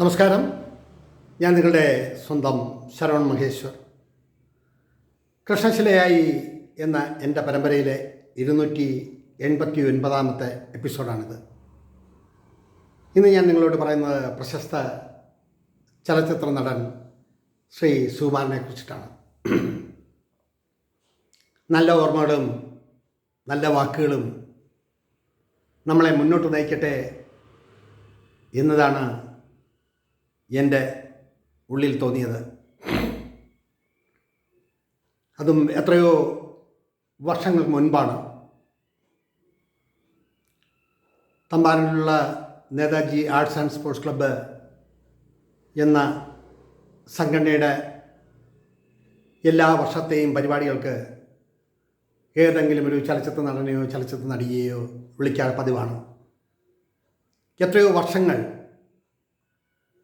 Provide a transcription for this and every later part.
നമസ്കാരം. ഞാൻ നിങ്ങളുടെ സ്വന്തം ശരവൺ മഹേശ്വർ. കൃഷ്ണശിലയായി എന്ന എന്റെ പരമ്പരയിലെ ഇരുന്നൂറ്റി എൺപത്തി ഒൻപതാമത്തെ എപ്പിസോഡാണിത്. ഇന്ന് ഞാൻ നിങ്ങളോട് പറയുന്നത് പ്രശസ്ത ചലച്ചിത്ര നടൻ ശ്രീ സുകുമാരനെ കുറിച്ചിട്ടാണ്. നല്ല ഓർമ്മകളും നല്ല വാക്കുകളും നമ്മളെ മുന്നോട്ട് നയിക്കട്ടെ എന്നതാണ് എന്റെ ഉള്ളിൽ തോന്നിയത്. അതും എത്രയോ വർഷങ്ങൾ മുൻപാണ്. തമ്പാനിലുള്ള Netaji arts and sports club എന്ന സംഘടനയുടെ എല്ലാ വർഷത്തെയും പരിപാടികൾക്ക് ഏതെങ്കിലും ഒരു ചലച്ചിത്ര നടനെയോ ചലച്ചിത്ര നടിയെയോ വിളിക്കാറ് പതിവാണ്. എത്രയോ വർഷങ്ങൾ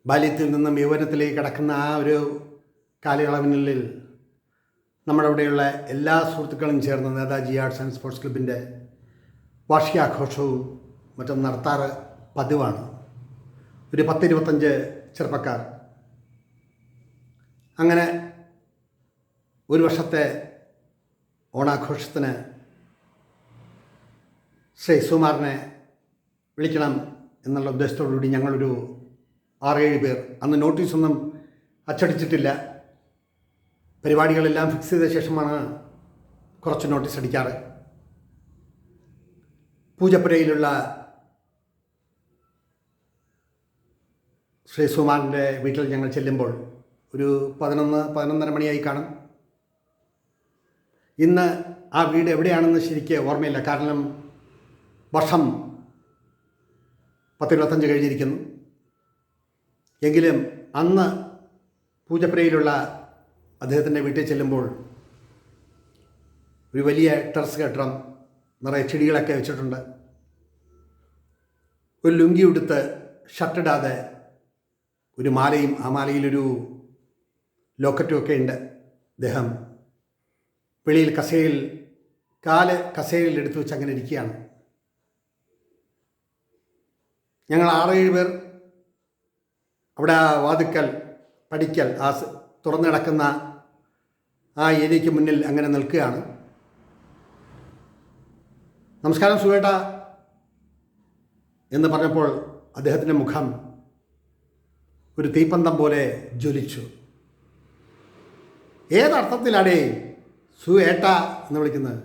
ബാല്യത്തിൽ നിന്നും യൗവനത്തിലേക്ക് കടക്കുന്ന ആ ഒരു കാലയളവിനുള്ളിൽ നമ്മുടെ അവിടെയുള്ള എല്ലാ സുഹൃത്തുക്കളും ചേർന്ന് നേതാജി ആർട്സ് ആൻഡ് സ്പോർട്സ് ക്ലബിന്റെ വാർഷികാഘോഷവും മറ്റും നടത്താറ് പതിവാണ്. ഒരു പത്തിരുപത്തഞ്ച് ചെറുപ്പക്കാർ. അങ്ങനെ ഒരു വർഷത്തെ ഓണാഘോഷത്തിന് ശ്രീ സുമാറിനെ വിളിക്കണം എന്നുള്ള ഉദ്ദേശത്തോടുകൂടി ഞങ്ങളൊരു ആറേഴ് പേർ. അന്ന് നോട്ടീസൊന്നും അച്ചടിച്ചിട്ടില്ല. പരിപാടികളെല്ലാം ഫിക്സ് ചെയ്ത ശേഷമാണ് കുറച്ച് നോട്ടീസ് അടിക്കാറ്. പൂജപ്പുരയിലുള്ള ശ്രീ സുമാറിന്റെ വീട്ടിൽ ഞങ്ങൾ ചെല്ലുമ്പോൾ ഒരു പതിനൊന്ന് പതിനൊന്നര മണിയായി കാണും. ഇന്ന് ആ വീട് എവിടെയാണെന്ന് ശരിക്ക് ഓർമ്മയില്ല. കാരണം വർഷം പത്തിരുപത്തഞ്ച് കഴിഞ്ഞിരിക്കുന്നു. എങ്കിലും അന്ന് പൂജപ്പുരയിലുള്ള അദ്ദേഹത്തിന്റെ വീട്ടിൽ ചെല്ലുമ്പോൾ ഒരു വലിയ ടെറസ് കെട്ടിടം നിറയെ ചെടികളൊക്കെ വെച്ചിട്ടുണ്ട്. ഒരു ലുങ്കി ഉടുത്ത് ഷർട്ടിടാതെ ഒരു മാലയും ആ മാലയിലൊരു ലോക്കറ്റും ഒക്കെ ഉണ്ട് അദ്ദേഹം. വെളിയിൽ കസേരയിൽ കാൽ കസേരയിൽ എടുത്തു വെച്ച് അങ്ങനെ ഇരിക്കുകയാണ്. ഞങ്ങൾ ആറേഴ് പേർ അവിടെ ആ വാതുക്കൽ പഠിക്കൽ ആ തുറന്നു കിടക്കുന്ന ആ ഏരിയയ്ക്ക് മുന്നിൽ അങ്ങനെ നിൽക്കുകയാണ്. നമസ്കാരം സുവേട്ട എന്ന് പറഞ്ഞപ്പോൾ അദ്ദേഹത്തിന്റെ മുഖം ഒരു തീപ്പന്തം പോലെ ജ്വലിച്ചു. ഏതർത്ഥത്തിലാടേ സുവേട്ട എന്ന് വിളിക്കുന്നത്?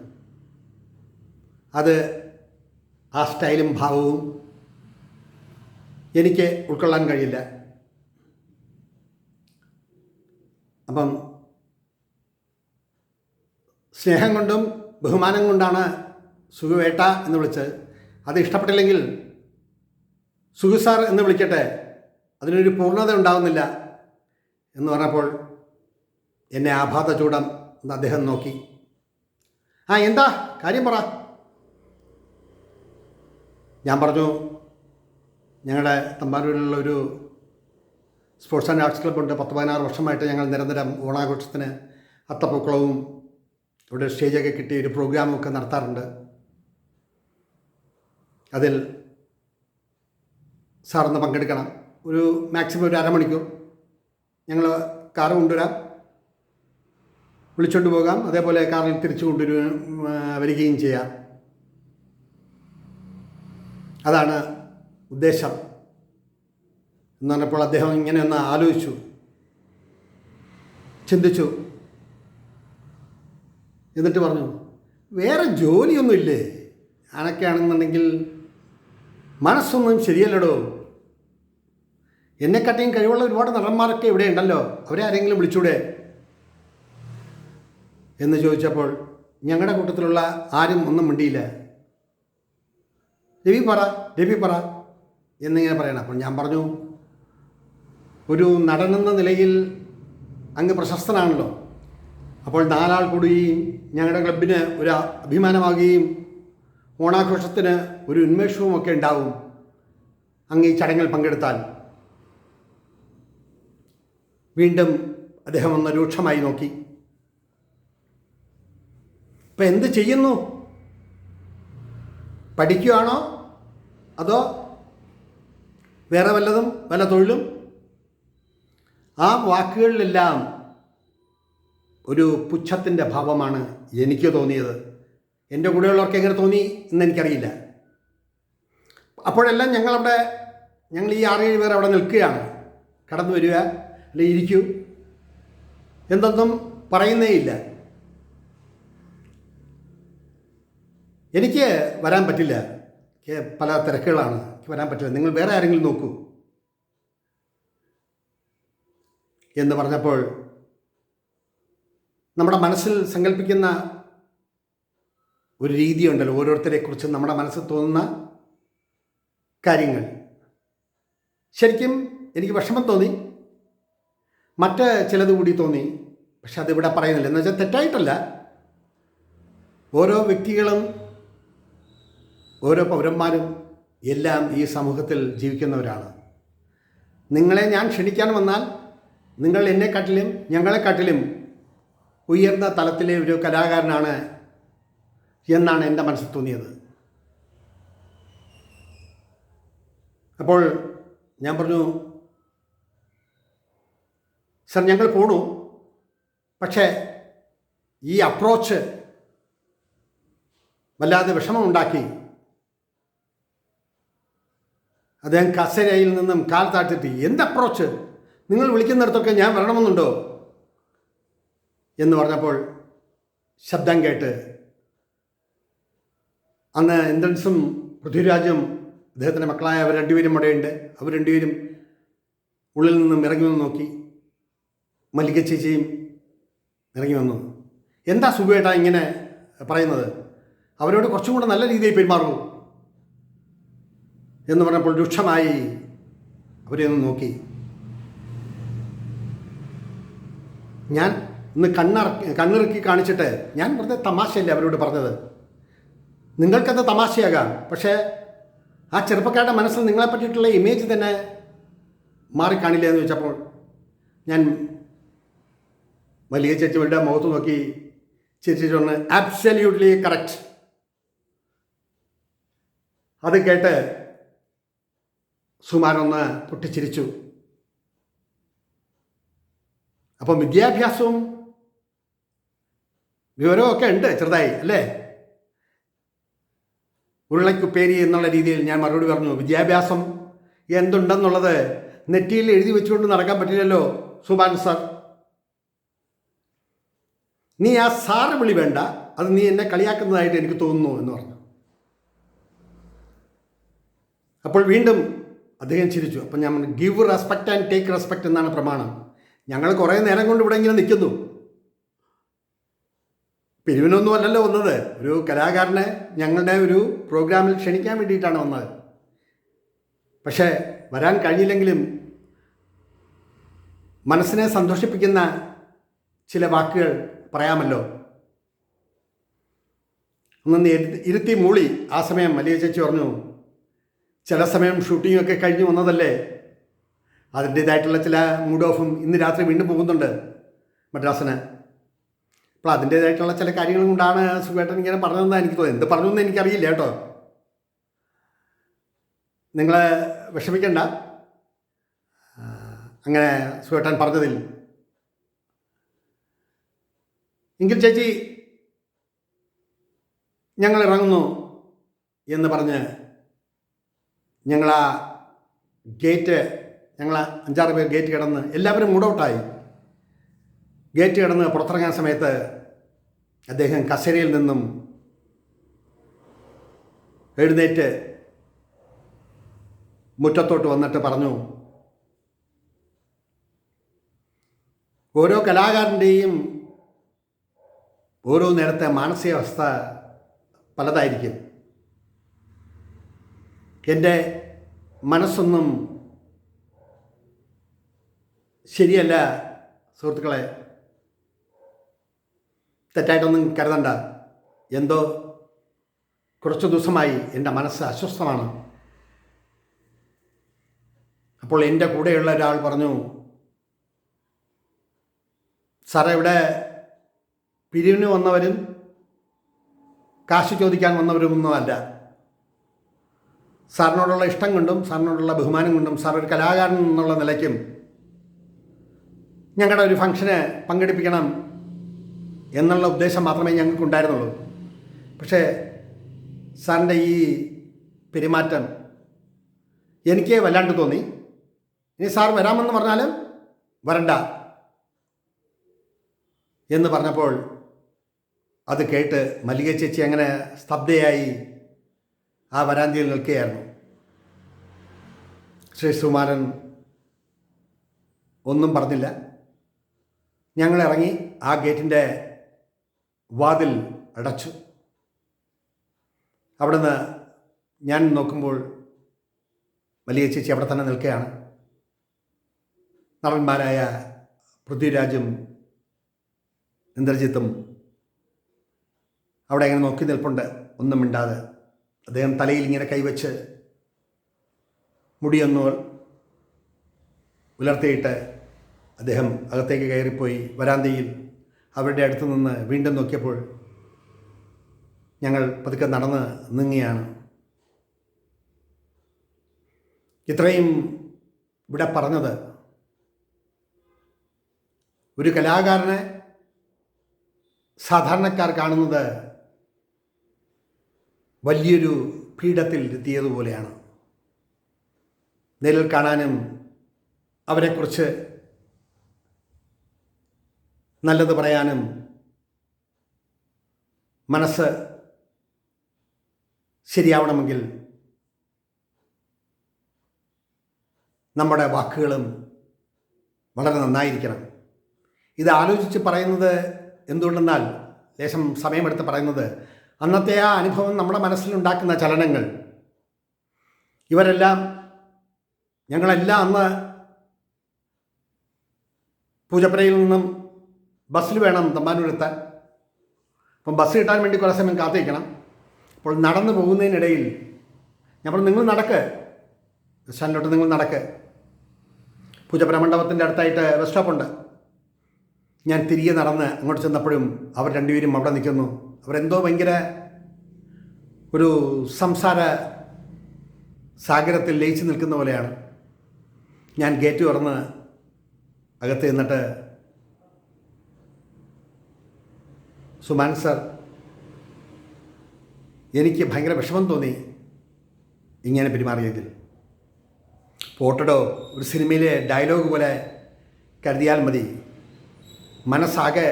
അത് ആ സ്റ്റൈലും ഭാവവും എനിക്ക് ഉൾക്കൊള്ളാൻ കഴിയില്ല. അപ്പം സ്നേഹം കൊണ്ടും ബഹുമാനം കൊണ്ടാണ് സുഖുവേട്ട എന്ന് വിളിച്ച് അത് ഇഷ്ടപ്പെട്ടില്ലെങ്കിൽ സുഖു സാർ എന്ന് വിളിക്കട്ടെ. അതിനൊരു പൂർണത ഉണ്ടാകുന്നില്ല എന്ന് പറഞ്ഞപ്പോൾ എന്നെ ആഭാത ചൂടം എന്ന് അദ്ദേഹം നോക്കി. ആ എന്താ? കാര്യം പറ. ഞാൻ പറഞ്ഞു ഞങ്ങളുടെ തമ്പാനൂരിലുള്ള ഒരു സ്പോർട്സ് ആൻഡ് ആർട്സ് ക്ലബ്ബുണ്ട് പത്ത് പതിനാറ് വർഷമായിട്ട് ഞങ്ങൾ നിരന്തരം ഓണാഘോഷത്തിന് അത്തപ്പൂക്കളവും ഇവിടെ സ്റ്റേജൊക്കെ കിട്ടി ഒരു പ്രോഗ്രാമും ഒക്കെ നടത്താറുണ്ട്. അതിൽ സാറൊന്ന് പങ്കെടുക്കണം. ഒരു മാക്സിമം ഒരു അരമണിക്കൂർ ഞങ്ങൾ കാറ് കൊണ്ടുവരാം. വിളിച്ചുകൊണ്ട് പോകാം. അതേപോലെ കാറിൽ തിരിച്ചു കൊണ്ടുവരു വരികയും ചെയ്യാം. അതാണ് ഉദ്ദേശം. എന്ന് പറഞ്ഞപ്പോൾ അദ്ദേഹം ഇങ്ങനെ ഒന്ന് ആലോചിച്ചു. ചിന്തിച്ചു. എന്നിട്ട് പറഞ്ഞു വേറെ ജോലിയൊന്നുമില്ലേ അനക്കാണെന്നുണ്ടെങ്കിൽ മനസ്സൊന്നും ശരിയല്ലടോ. എന്നെക്കാട്ടിയും കഴിവുള്ള ഒരുപാട് നടന്മാരൊക്കെ ഇവിടെ ഉണ്ടല്ലോ. അവരെ ആരെങ്കിലും വിളിച്ചൂടെ? എന്ന് ചോദിച്ചപ്പോൾ ഞങ്ങളുടെ കൂട്ടത്തിലുള്ള ആരും ഒന്നും മിണ്ടിയില്ല. രവി പറ രവി പറ എന്നിങ്ങനെ പറയണം. അപ്പോൾ ഞാൻ പറഞ്ഞു ഒരു നടനെന്ന നിലയിൽ അങ്ങ് പ്രശസ്തനാണല്ലോ. അപ്പോൾ നാലാൾ കൂടുകയും ഞങ്ങളുടെ ക്ലബിന് ഒരു അഭിമാനമാകുകയും ഓണാഘോഷത്തിന് ഒരു ഉന്മേഷവും ഒക്കെ ഉണ്ടാവും അങ്ങ് ഈ ചടങ്ങിൽ പങ്കെടുത്താൽ. വീണ്ടും അദ്ദേഹം ഒന്ന് രൂക്ഷമായി നോക്കി. ഇപ്പം എന്ത് ചെയ്യുന്നു? പഠിക്കുകയാണോ അതോ വേറെ വല്ലതും വല്ല തൊഴിലും? ആ വാക്കുകളിലെല്ലാം ഒരു പുച്ഛത്തിന്റെ ഭാവമാണ് എനിക്ക് തോന്നിയത്. എന്റെ കൂടെയുള്ളവർക്ക് എങ്ങനെ തോന്നി എന്ന് എനിക്കറിയില്ല. അപ്പോഴെല്ലാം ഞങ്ങളവിടെ ഞങ്ങൾ ഈ ആറേഴ് പേർ അവിടെ നിൽക്കുകയാണ്. കടന്നു വരിക അല്ലെ ഇരിക്കൂ. എന്തൊന്നും പറയുന്നേ ഇല്ല എനിക്ക് വരാൻ പറ്റില്ല. പല തിരക്കുകളാണ്. എനിക്ക് വരാൻ പറ്റില്ല. നിങ്ങൾ വേറെ ആരെങ്കിലും നോക്കൂ. എന്ന് പറഞ്ഞപ്പോൾ നമ്മുടെ മനസ്സിൽ സങ്കല്പിക്കുന്ന ഒരു രീതിയുണ്ടല്ലോ ഓരോരുത്തരെക്കുറിച്ച് നമ്മുടെ മനസ്സിൽ തോന്നുന്ന കാര്യങ്ങൾ. ശരിക്കും എനിക്ക് വിഷമം തോന്നി. മറ്റ് ചിലത് കൂടി തോന്നി. പക്ഷെ അതിവിടെ പറയുന്നില്ല. എന്ന് വെച്ചാൽ തെറ്റായിട്ടല്ല. ഓരോ വ്യക്തികളും ഓരോ പൗരന്മാരും എല്ലാം ഈ സമൂഹത്തിൽ ജീവിക്കുന്നവരാണ് നിങ്ങളെ ഞാൻ ക്ഷണിക്കാൻ വന്നാൽ നിങ്ങൾ എന്നെക്കാട്ടിലും ഞങ്ങളെക്കാട്ടിലും ഉയർന്ന തലത്തിലെ ഒരു കലാകാരനാണ് എന്നാണ് എന്റെ മനസ്സിൽ തോന്നിയത്. അപ്പോൾ ഞാൻ പറഞ്ഞു സർ ഞങ്ങൾ പോണു. പക്ഷേ ഈ അപ്രോച്ച് വല്ലാതെ വിഷമം ഉണ്ടാക്കി അദ്ദേഹം കസരയിൽ നിന്നും കാൽ താഴ്ത്തിട്ട് എന്ത് അപ്രോച്ച്? നിങ്ങൾ വിളിക്കുന്നിടത്തൊക്കെ ഞാൻ വരണമെന്നുണ്ടോ? എന്ന് പറഞ്ഞപ്പോൾ ശബ്ദം കേട്ട് അന്ന് ഇന്ദ്രൻസും പൃഥ്വിരാജും അദ്ദേഹത്തിന്റെ മക്കളായ അവർ രണ്ടുപേരും അവിടെയുണ്ട്. അവർ രണ്ടുപേരും ഉള്ളിൽ നിന്നും ഇറങ്ങി വന്ന് നോക്കി. മല്ലിക ചേച്ചിയും ഇറങ്ങി വന്നു. എന്താ സുഖേട്ടാ ഇങ്ങനെ പറയുന്നത്? അവരോട് കുറച്ചും കൂടെ നല്ല രീതിയിൽ പെരുമാറൂ എന്ന് പറഞ്ഞപ്പോൾ രൂക്ഷമായി അവരെ ഒന്ന് നോക്കി. ഞാൻ ഇന്ന് കണ്ണിറക്കി കണ്ണിറക്കി കാണിച്ചിട്ട് ഞാൻ വെറുതെ തമാശയല്ലേ അവരോട് പറഞ്ഞത്? നിങ്ങൾക്കത് തമാശയാകാം. പക്ഷേ ആ ചെറുപ്പക്കാരുടെ മനസ്സിൽ നിങ്ങളെ പറ്റിയിട്ടുള്ള ഇമേജ് തന്നെ മാറിക്കാണില്ല എന്ന് വെച്ചപ്പോൾ ഞാൻ വലിയ ചേച്ചിയുടെ മുഖത്ത് നോക്കി ചിരിച്ചിട്ടുണ്ട് ആബ്സല്യൂട്ട്ലി കറക്റ്റ് അത് കേട്ട് സുമാരൊന്ന് പൊട്ടിച്ചിരിച്ചു. അപ്പം വിദ്യാഭ്യാസവും വിവരമൊക്കെ ഉണ്ട് ചെറുതായി അല്ലേ? ഉരുളക്കുപ്പേരി എന്നുള്ള രീതിയിൽ ഞാൻ മറുപടി പറഞ്ഞു. വിദ്യാഭ്യാസം എന്തുണ്ടെന്നുള്ളത് നെറ്റിയിൽ എഴുതി വെച്ചുകൊണ്ട് നടക്കാൻ പറ്റില്ലല്ലോ സുബാൻ സാർ. നീ ആ സാറ് വിളി വേണ്ട അത് നീ എന്നെ കളിയാക്കുന്നതായിട്ട് എനിക്ക് തോന്നുന്നു എന്ന് പറഞ്ഞു. അപ്പോൾ വീണ്ടും അദ്ദേഹം ചിരിച്ചു. അപ്പം ഞാൻ give respect and take respect എന്നാണ് പ്രമാണം. ഞങ്ങൾ കുറേ നേരം കൊണ്ട് ഇവിടെ ഇങ്ങനെ നിൽക്കുന്നു. പിരിവിനൊന്നും അല്ലല്ലോ വന്നത്. ഒരു കലാകാരനെ ഞങ്ങളുടെ ഒരു പ്രോഗ്രാമിൽ ക്ഷണിക്കാൻ വേണ്ടിയിട്ടാണ് വന്നത്. പക്ഷേ വരാൻ കഴിഞ്ഞില്ലെങ്കിലും മനസ്സിനെ സന്തോഷിപ്പിക്കുന്ന ചില വാക്കുകൾ പറയാമല്ലോ. ഒന്ന് ഇരുത്തി- മൂളി. ആ സമയം മലിയ ചേച്ചി പറഞ്ഞു ചില സമയം കഴിഞ്ഞു കഴിഞ്ഞ് വന്നതല്ലേ? അതിന്റേതായിട്ടുള്ള ചില മൂഡ് ഓഫും ഇന്ന് രാത്രി വീണ്ടും പോകുന്നുണ്ട് മദ്രാസിന്. അപ്പോൾ അതിന്റേതായിട്ടുള്ള ചില കാര്യങ്ങൾ കൊണ്ടാണ് സുഖേട്ടൻ ഇങ്ങനെ പറഞ്ഞതെന്നാണ് എനിക്ക് തോന്നുന്നത് എന്ത് പറഞ്ഞു എന്ന് എനിക്കറിയില്ല കേട്ടോ. നിങ്ങൾ വിഷമിക്കണ്ട. അങ്ങനെ സുഖേട്ടൻ പറഞ്ഞതിൽ. എങ്കിൽ ചേച്ചി ഞങ്ങൾ ഇറങ്ങുന്നു എന്ന് പറഞ്ഞ് ഞങ്ങളാ ഗേറ്റ് ഞങ്ങൾ അഞ്ചാറ് പേർ ഗേറ്റ് കിടന്ന് എല്ലാവരും മൂടൗട്ടായി ഗേറ്റ് കിടന്ന് പുറത്തിറങ്ങാൻ സമയത്ത് അദ്ദേഹം കസേരയിൽ നിന്നും എഴുന്നേറ്റ് മുറ്റത്തോട്ട് വന്നിട്ട് പറഞ്ഞു ഓരോ കലാകാരന്റെയും ഓരോ നേരത്തെ മാനസികാവസ്ഥ പലതായിരിക്കും. എന്റെ മനസ്സൊന്നും ശരിയല്ല സുഹൃത്തുക്കളെ. തെറ്റായിട്ടൊന്നും കരുതണ്ട. എന്തോ കുറച്ച് ദിവസമായി എന്റെ മനസ്സ് അസ്വസ്ഥമാണ്. അപ്പോൾ എന്റെ കൂടെയുള്ള ഒരാൾ പറഞ്ഞു സാറേ ഇവിടെ പിരിവിന് വന്നവരും കാശ് ചോദിക്കാൻ വന്നവരും വന്നവരുമൊന്നുമല്ല സാറിനോടുള്ള ഇഷ്ടം കൊണ്ടും സാറിനോടുള്ള ബഹുമാനം കൊണ്ടും സാർ ഒരു കലാകാരൻ എന്നുള്ള നിലയ്ക്കും ഞങ്ങളുടെ ഒരു ഫംഗ്ഷന് പങ്കെടുപ്പിക്കണം എന്നുള്ള ഉദ്ദേശം മാത്രമേ ഞങ്ങൾക്കുണ്ടായിരുന്നുള്ളൂ. പക്ഷേ സാറിന്റെ ഈ പെരുമാറ്റം എനിക്ക് വല്ലാണ്ട് തോന്നി. ഇനി സാർ വരാമെന്ന് പറഞ്ഞാലും വരണ്ട എന്ന് പറഞ്ഞപ്പോൾ അത് കേട്ട് മല്ലിക ചേച്ചി അങ്ങനെ സ്തബ്ധയായി ആ വരാന്തിയിൽ നിൽക്കുകയായിരുന്നു. ശ്രീ സുമാരൻ ഒന്നും പറഞ്ഞില്ല. ഞങ്ങൾ ഇറങ്ങി ആ ഗേറ്റിന്റെ വാതിൽ അടച്ചു. അവിടുന്ന് ഞാൻ നോക്കുമ്പോൾ വലിയ ചേച്ചി അവിടെ തന്നെ നിൽക്കുകയാണ്. നടന്മാരായ പൃഥ്വിരാജും ഇന്ദ്രജിത്തും അവിടെ അങ്ങനെ നോക്കി നിൽപ്പുണ്ട്. ഒന്നും മിണ്ടാതെ. അദ്ദേഹം തലയിൽ ഇങ്ങനെ കൈവച്ച് മുടിയൊന്നു ഉലർത്തിയിട്ട് അദ്ദേഹം അകത്തേക്ക് കയറിപ്പോയി വരാന്തയിൽ അവരുടെ അടുത്ത് നിന്ന് വീണ്ടും നോക്കിയപ്പോൾ ഞങ്ങൾ പതുക്കെ നടന്ന് നീങ്ങിയാണ് ഇത്രയും ഇവിടെ പറഞ്ഞത് ഒരു കലാകാരനെ സാധാരണക്കാർ കാണുന്നത് വലിയൊരു പീഠത്തിൽ എത്തിയതുപോലെയാണ്. നേരിൽ കാണാനും അവരെക്കുറിച്ച് നല്ലത് പറയാനും മനസ്സ് ശരിയാവണമെങ്കിൽ നമ്മുടെ വാക്കുകളും വളരെ നന്നായിരിക്കണം. ഇത് ആലോചിച്ച് പറയുന്നത് എന്തുകൊണ്ടെന്നാൽ ലേശം സമയമെടുത്ത് പറയുന്നത് അന്നത്തെ ആ അനുഭവം നമ്മുടെ മനസ്സിലുണ്ടാക്കുന്ന ചലനങ്ങൾ. ഇവരെല്ലാം ഞങ്ങളെല്ലാം അന്ന് പൂജപ്പുരയിൽ നിന്നും ബസ്സിൽ വേണം തമ്പാനൂരെത്താൻ. അപ്പം ബസ് കിട്ടാൻ വേണ്ടി കുറേ സമയം കാത്തിരിക്കണം. അപ്പോൾ നടന്നു പോകുന്നതിനിടയിൽ ഞാൻ പറഞ്ഞു നിങ്ങൾ നടക്ക്. സ്റ്റാൻഡിലോട്ട് നിങ്ങൾ നടക്ക്. പൂജപ്പുര മണ്ഡപത്തിന്റെ അടുത്തായിട്ട് ബസ് സ്റ്റോപ്പുണ്ട് ഞാൻ തിരികെ നടന്ന് അങ്ങോട്ട് ചെന്നപ്പോഴും അവർ രണ്ടുപേരും അവിടെ നിൽക്കുന്നു. അവരെന്തോ ഭയങ്കര ഒരു സംസാര സാഗരത്തിൽ ലയിച്ചു നിൽക്കുന്ന പോലെയാണ്. ഞാൻ ഗേറ്റ് തുറന്ന് അകത്ത് നിന്നിട്ട് സുമാൻ സർ എനിക്ക് ഭയങ്കര വിഷമം തോന്നി ഇങ്ങനെ പെരുമാറിയതിൽ പോട്ടടോ ഒരു സിനിമയിലെ ഡയലോഗ് പോലെ കരുതിയാൽ മതി. മനസ്സാകെ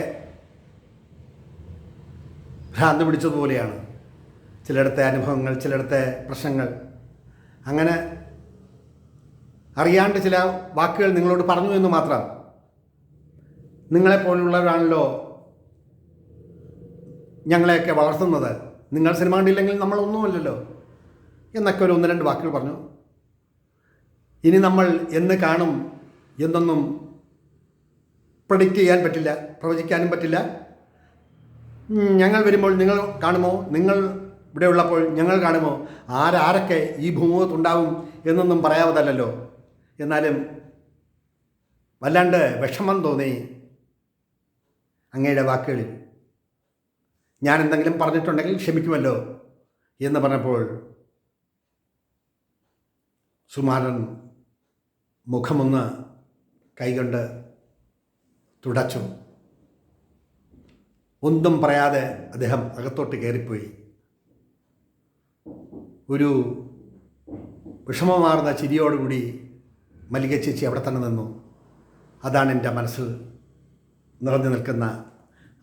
ഭ്രാന്ത് പിടിച്ചതുപോലെയാണ്. ചിലയിടത്തെ അനുഭവങ്ങൾ ചിലയിടത്തെ പ്രശ്നങ്ങൾ. അങ്ങനെ അറിയാണ്ട് ചില വാക്കുകൾ നിങ്ങളോട് പറഞ്ഞു എന്ന് മാത്രം. നിങ്ങളെപ്പോലുള്ളവരാണല്ലോ ഞങ്ങളെയൊക്കെ വളർത്തുന്നത്. നിങ്ങൾ സിനിമ കണ്ടില്ലെങ്കിൽ നമ്മളൊന്നുമല്ലല്ലോ. എന്നൊക്കെ ഒരു ഒന്ന് രണ്ട് വാക്കുകൾ പറഞ്ഞു. ഇനി നമ്മൾ എന്ന് കാണും എന്നൊന്നും പ്രഡിക്റ്റ് ചെയ്യാൻ പറ്റില്ല പ്രവചിക്കാനും പറ്റില്ല. ഞങ്ങൾ വരുമ്പോൾ നിങ്ങൾ കാണുമോ? നിങ്ങൾ ഇവിടെ ഉള്ളപ്പോൾ ഞങ്ങൾ കാണുമോ? ആരാരൊക്കെ ഈ ഭൂമുഖത്തുണ്ടാവും എന്നൊന്നും പറയാവതല്ലോ എന്നാലും വല്ലാണ്ട് വിഷമം തോന്നി അങ്ങയുടെ വാക്കുകളിൽ. ഞാൻ എന്തെങ്കിലും പറഞ്ഞിട്ടുണ്ടെങ്കിൽ ക്ഷമിക്കുമല്ലോ എന്ന് പറഞ്ഞപ്പോൾ സുമാരൻ മുഖമൊന്ന് കൈകൊണ്ട് തുടച്ചു. ഒന്നും പറയാതെ അദ്ദേഹം അകത്തോട്ട് കയറിപ്പോയി. ഒരു വിഷമമാർന്ന ചിരിയോടുകൂടി മല്ലിക ചേച്ചി അവിടെ തന്നെ നിന്നു. അതാണ് എന്റെ മനസ്സിൽ നിറഞ്ഞു നിൽക്കുന്ന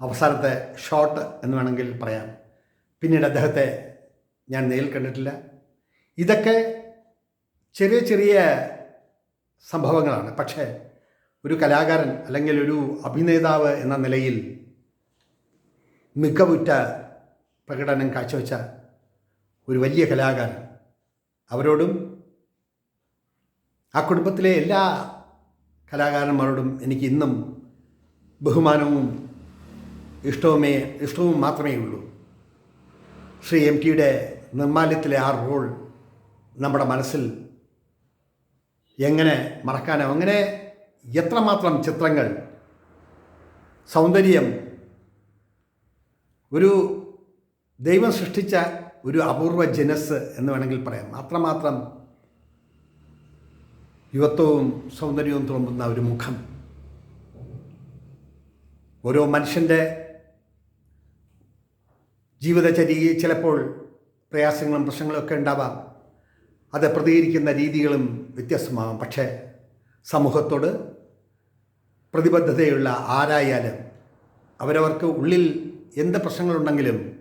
അവസാനത്തെ ഷോട്ട് എന്ന് വേണമെങ്കിൽ പറയാം. പിന്നീട് അദ്ദേഹത്തെ ഞാൻ നേരിൽ കണ്ടിട്ടില്ല. ഇതൊക്കെ ചെറിയ ചെറിയ സംഭവങ്ങളാണ്. പക്ഷേ ഒരു കലാകാരൻ അല്ലെങ്കിൽ ഒരു അഭിനേതാവ് എന്ന നിലയിൽ മികവുറ്റ പ്രകടനം കാഴ്ചവെച്ച ഒരു വലിയ കലാകാരൻ. അവരോടും ആ കുടുംബത്തിലെ എല്ലാ കലാകാരന്മാരോടും എനിക്ക് ഇന്നും ബഹുമാനവും ഇഷ്ടവുമേ ഇഷ്ടവും മാത്രമേ ഉള്ളൂ. ശ്രീ എം ടിയുടെ നിർമ്മാല്യത്തിലെ ആ റോൾ നമ്മുടെ മനസ്സിൽ എങ്ങനെ മറക്കാനോ അങ്ങനെ എത്രമാത്രം ചിത്രങ്ങൾ സൗന്ദര്യം ഒരു ദൈവം സൃഷ്ടിച്ച ഒരു അപൂർവ ജനസ് എന്ന് വേണമെങ്കിൽ പറയാം. അത്രമാത്രം യുവത്വവും സൗന്ദര്യവും തുളുമ്പുന്ന ഒരു മുഖം. ഓരോ മനുഷ്യന്റെ ജീവിതചര്യയിൽ ചിലപ്പോൾ പ്രയാസങ്ങളും പ്രശ്നങ്ങളും ഒക്കെ ഉണ്ടാവാം. അത് പ്രതികരിക്കുന്ന രീതികളും വ്യത്യസ്തമാവാം. പക്ഷേ സമൂഹത്തോട് പ്രതിബദ്ധതയുള്ള ആരായാലും അവരവർക്ക് ഉള്ളിൽ എന്ത് പ്രശ്നങ്ങളുണ്ടെങ്കിലും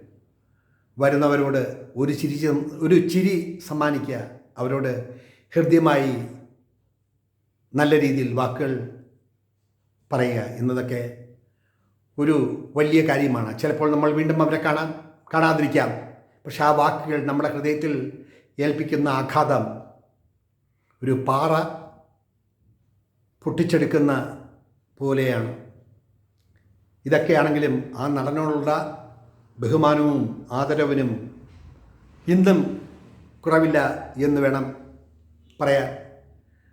വരുന്നവരോട് ഒരു ചിരി ഒരു ചിരി സമ്മാനിക്കുക അവരോട് ഹൃദ്യമായി നല്ല രീതിയിൽ വാക്കുകൾ പറയുക എന്നതൊക്കെ ഒരു വലിയ കാര്യമാണ്. ചിലപ്പോൾ നമ്മൾ വീണ്ടും അവരെ കാണാൻ കാണാതിരിക്കാം. പക്ഷെ ആ വാക്കുകൾ നമ്മുടെ ഹൃദയത്തിൽ ഏൽപ്പിക്കുന്ന ആഘാതം ഒരു പാറ പൊട്ടിച്ചെടുക്കുന്ന പോലെയാണ്. ഇതൊക്കെയാണെങ്കിലും ആ നടനോടുള്ള ബഹുമാനവും ആദരവിനും ഇന്നും കുറവില്ല എന്ന് വേണം പറയാൻ.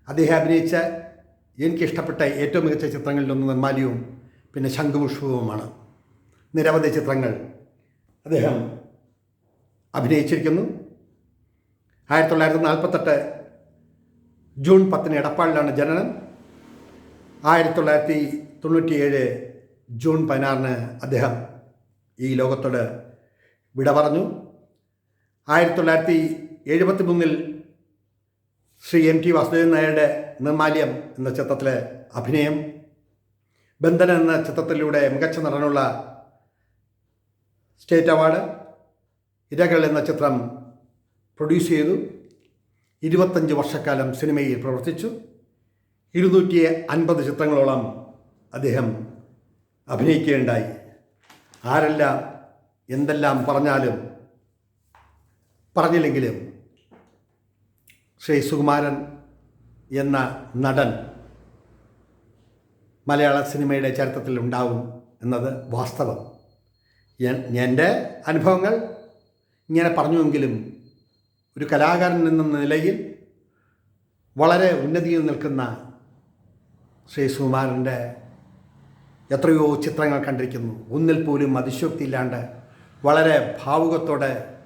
അദ്ദേഹം അഭിനയിച്ച എനിക്കിഷ്ടപ്പെട്ട ഏറ്റവും മികച്ച ചിത്രങ്ങളിലൊന്ന് നിർമ്മാലിയും പിന്നെ ശംഖുപുഷ്പവുമാണ്. നിരവധി ചിത്രങ്ങൾ അദ്ദേഹം അഭിനയിച്ചിരിക്കുന്നു. ആയിരത്തി തൊള്ളായിരത്തി നാൽപ്പത്തെട്ട് ജൂൺ പത്തിന് എടപ്പാളിലാണ് ജനനം. ആയിരത്തി തൊള്ളായിരത്തി തൊണ്ണൂറ്റിയേഴ് ജൂൺ പതിനാറിന് അദ്ദേഹം ഈ ലോകത്തോട് വിട പറഞ്ഞു. ആയിരത്തി തൊള്ളായിരത്തി എഴുപത്തി മൂന്നിൽ ശ്രീ എം ടി വാസുദേവൻ നായരുടെ നിർമാല്യം എന്ന ചിത്രത്തിലെ അഭിനയം ബന്ധനം എന്ന ചിത്രത്തിലൂടെ മികച്ച നടനുള്ള സ്റ്റേറ്റ് അവാർഡ് ഇരകൾ എന്ന ചിത്രം പ്രൊഡ്യൂസ് ചെയ്തു. ഇരുപത്തഞ്ച് വർഷക്കാലം സിനിമയിൽ പ്രവർത്തിച്ചു. ഇരുന്നൂറ്റി അൻപത് ചിത്രങ്ങളോളം അദ്ദേഹം അഭിനയിക്കുകയുണ്ടായി. ആരെല്ലാം എന്തെല്ലാം പറഞ്ഞാലും പറഞ്ഞില്ലെങ്കിലും ശ്രീ സുകുമാരൻ എന്ന നടൻ മലയാള സിനിമയുടെ ചരിത്രത്തിൽ ഉണ്ടാവും എന്നത് വാസ്തവം. എന്റെ അനുഭവങ്ങൾ ഇങ്ങനെ പറഞ്ഞുവെങ്കിലും ഒരു കലാകാരൻ എന്ന നിലയിൽ വളരെ ഉന്നതിയിൽ നിൽക്കുന്ന ശ്രീ സുകുമാരന്റെ എത്രയോ ചിത്രങ്ങൾ കണ്ടിരിക്കുന്നു. ഒന്നിൽ പോലും അതിശോക്തി ഇല്ലാണ്ട് വളരെ ഭാവുകത്തോടെ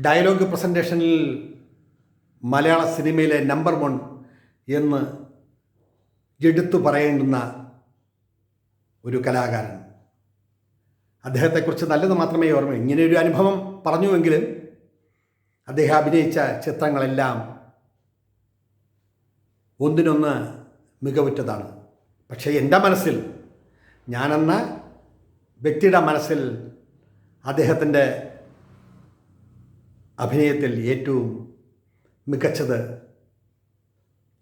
ഡയലോഗ് പ്രസന്റേഷനിൽ മലയാള സിനിമയിലെ നമ്പർ വൺ എന്ന് എടുത്തു പറയേണ്ടുന്ന ഒരു കലാകാരൻ. അദ്ദേഹത്തെക്കുറിച്ച് നല്ലത് മാത്രമേ ഓർമ്മ ഇങ്ങനെ ഒരു അനുഭവം പറഞ്ഞുവെങ്കിൽ അദ്ദേഹം അഭിനയിച്ച ചിത്രങ്ങളെല്ലാം ഒന്നിനൊന്ന് മികവുറ്റതാണ്. പക്ഷേ എന്റെ മനസ്സിൽ ഞാനെന്ന വ്യക്തിയുടെ മനസ്സിൽ അദ്ദേഹത്തിന്റെ അഭിനയത്തിൽ ഏറ്റവും മികച്ചത്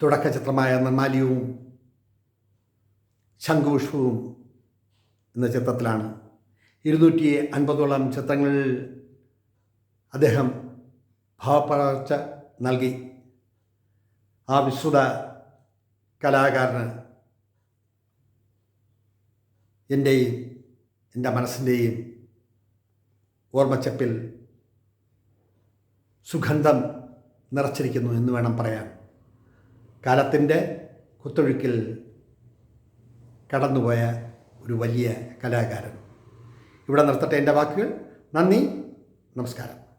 തുടക്ക ചിത്രമായ നിർമാലിയവും ശംഖുപുഷ്പവും എന്ന ചിത്രത്തിലാണ് ഇരുന്നൂറ്റി അൻപതോളം ചിത്രങ്ങളിൽ അദ്ദേഹം ഭാവപ്പകർച്ച നൽകി. ആ വിശ്രുത കലാകാരന് എന്റെയും എന്റെ മനസ്സിന്റെയും ഓർമ്മച്ചപ്പിൽ സുഗന്ധം നിറച്ചിരിക്കുന്നു എന്ന് വേണം പറയാൻ. കാലത്തിന്റെ കുത്തൊഴുക്കിൽ കടന്നുപോയ ഒരു വലിയ കലാകാരൻ. ഇവിടെ നിർത്തട്ടെ എന്റെ വാക്കുകൾ. നന്ദി. നമസ്കാരം.